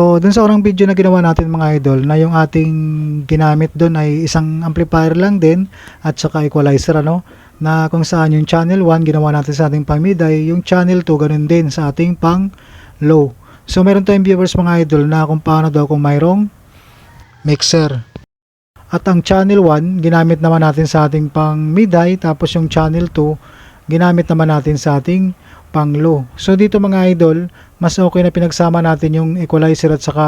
So, dun sa unang video na ginawa natin mga idol, na yung ating ginamit dun ay isang amplifier lang din at saka equalizer ano, na kung saan yung channel 1 ginawa natin sa ating pang mid ay yung channel 2 ganun din sa ating pang low. So, meron tayong viewers mga idol na kung paano daw kung mayroong mixer. At ang channel 1 ginamit naman natin sa ating pang mid high tapos yung channel 2 ginamit naman natin sa ating pang low. So dito mga idol, mas okay na pinagsama natin yung equalizer at saka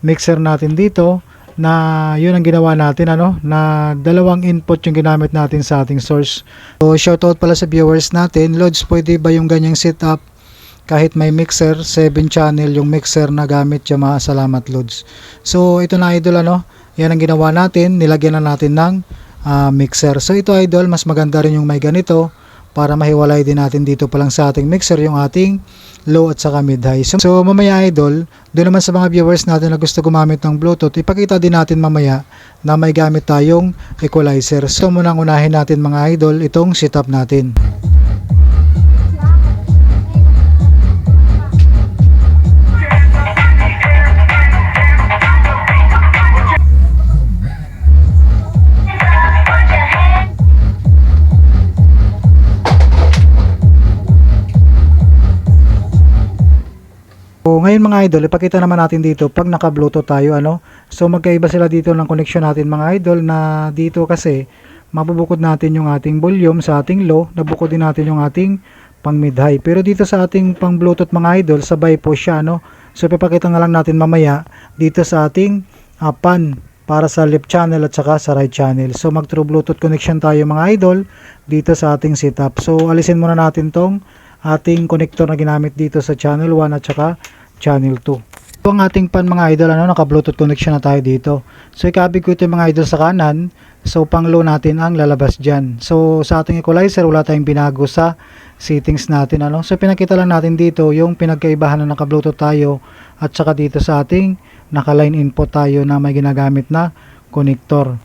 mixer natin dito na yun ang ginawa natin ano na dalawang input yung ginamit natin sa ating source. So shoutout pala sa viewers natin, Lods pwede ba yung ganyang setup kahit may mixer, 7 channel yung mixer na gamit mga salamat Lods. So ito na idol ano, yan ang ginawa natin, nilagyan na natin ng ah, mixer. So ito idol, mas maganda rin yung may ganito para mahiwalay din natin dito pa lang sa ating mixer yung ating low at saka mid high. So, so mamaya idol, doon naman sa mga viewers natin na gusto gumamit ng Bluetooth, ipakita din natin mamaya na may gamit tayong equalizer. So munang unahin natin mga idol itong setup natin. Ngayon mga idol, ipakita naman natin dito pag naka-bluetooth tayo ano. So magkaiba sila dito ng connection natin mga idol na dito kasi mabubukod natin yung ating volume sa ating low, nabukod din natin yung ating pang mid high. Pero dito sa ating pang bluetooth mga idol, sabay po siya no. So ipapakita nga lang natin mamaya dito sa ating ah, pan para sa left channel at saka sa right channel. So mag true bluetooth connection tayo mga idol dito sa ating setup. So alisin muna natin tong ating connector na ginamit dito sa channel 1 at saka channel 2. Ito ang ating pan mga idol, ano, naka-bluetooth connection na tayo dito. So ikabig ko ito mga idol sa kanan, so pang low natin ang lalabas dyan. So sa ating equalizer, wala tayong binago sa settings natin. Ano? So pinakita lang natin dito yung pinagkaibahan na naka-bluetooth tayo at saka dito sa ating naka-line input tayo na may ginagamit na connector.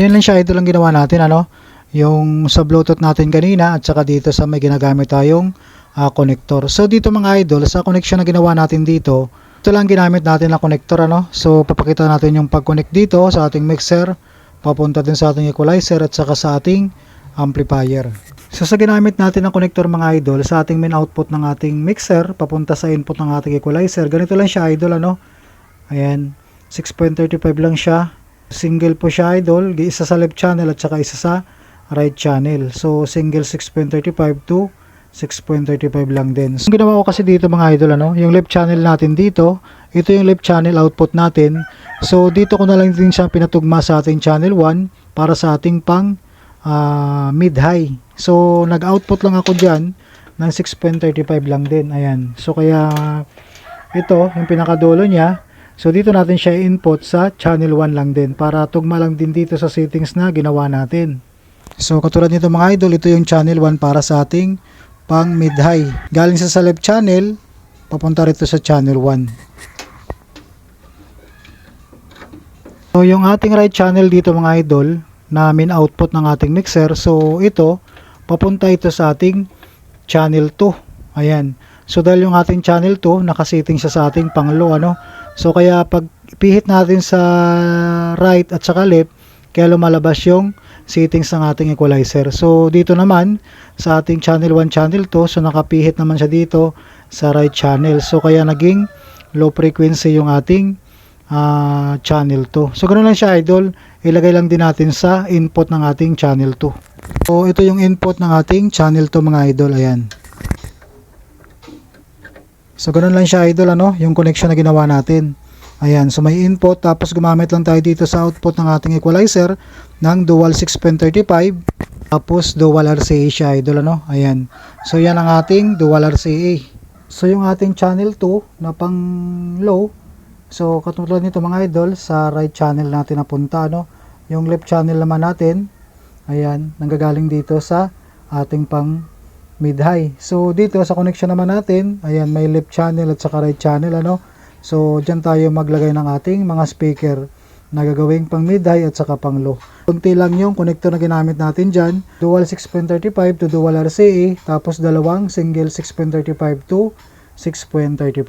Ayun lang siya, ito lang ginawa natin, ano? Yung sa Bluetooth natin kanina at saka dito sa may ginagamit tayong ah, connector. So dito mga idol, sa connection na ginawa natin dito, ito lang ginamit natin na connector, ano? So papakita natin yung pag-connect dito sa ating mixer, papunta din sa ating equalizer at saka sa ating amplifier. So sa ginamit natin ng connector mga idol, sa ating main output ng ating mixer, papunta sa input ng ating equalizer, ganito lang siya idol, ano? Ayan, 6.35 lang siya. Single po siya idol, isa sa left channel at saka isa sa right channel. So single 6.35 to 6.35 lang din. So, ginawa ko kasi dito mga idol ano, yung left channel natin dito, ito yung left channel output natin. So dito ko na lang din siya pinatugma sa ating channel 1 para sa ating pang ah, mid high. So nag-output lang ako diyan ng 6.35 lang din. Ayan. So kaya ito yung pinakadulo niya So dito natin siya input sa channel 1 lang din para tugma lang din dito sa settings na ginawa natin. So katulad nito mga idol, ito yung channel 1 para sa ating pang mid high. Galing sa sa left channel, papunta rito sa channel 1. So yung ating right channel dito mga idol, na main output ng ating mixer. So ito, papunta ito sa ating channel 2. Ayan. So dahil yung ating channel 2, nakasetting siya sa ating pang low ano. So kaya pag pihit natin sa right at saka left, kaya lumalabas yung settings ng ating equalizer. So dito naman sa ating channel 1, channel 2, so nakapihit naman siya dito sa right channel. So kaya naging low frequency yung ating ah, channel 2. So ganoon lang siya idol, ilagay lang din natin sa input ng ating channel 2. So ito yung input ng ating channel 2 mga idol, ayan. So ganoon lang siya idol ano, yung connection na ginawa natin. Ayan, so may input tapos gumamit lang tayo dito sa output ng ating equalizer ng dual 6.35 tapos dual RCA siya idol ano. Ayan. So yan ang ating dual RCA. So yung ating channel 2 na pang low So katulad nito mga idol sa right channel natin napunta no. Yung left channel naman natin ayan, nanggagaling dito sa ating pang mid high. So dito sa connection naman natin, ayan may left channel at saka right channel ano. So diyan tayo maglagay ng ating mga speaker na gagawing pang mid high at saka pang low. Kunti lang yung connector na ginamit natin dyan. Dual 6.35 to dual RCA tapos dalawang single 6.35 to 6.35.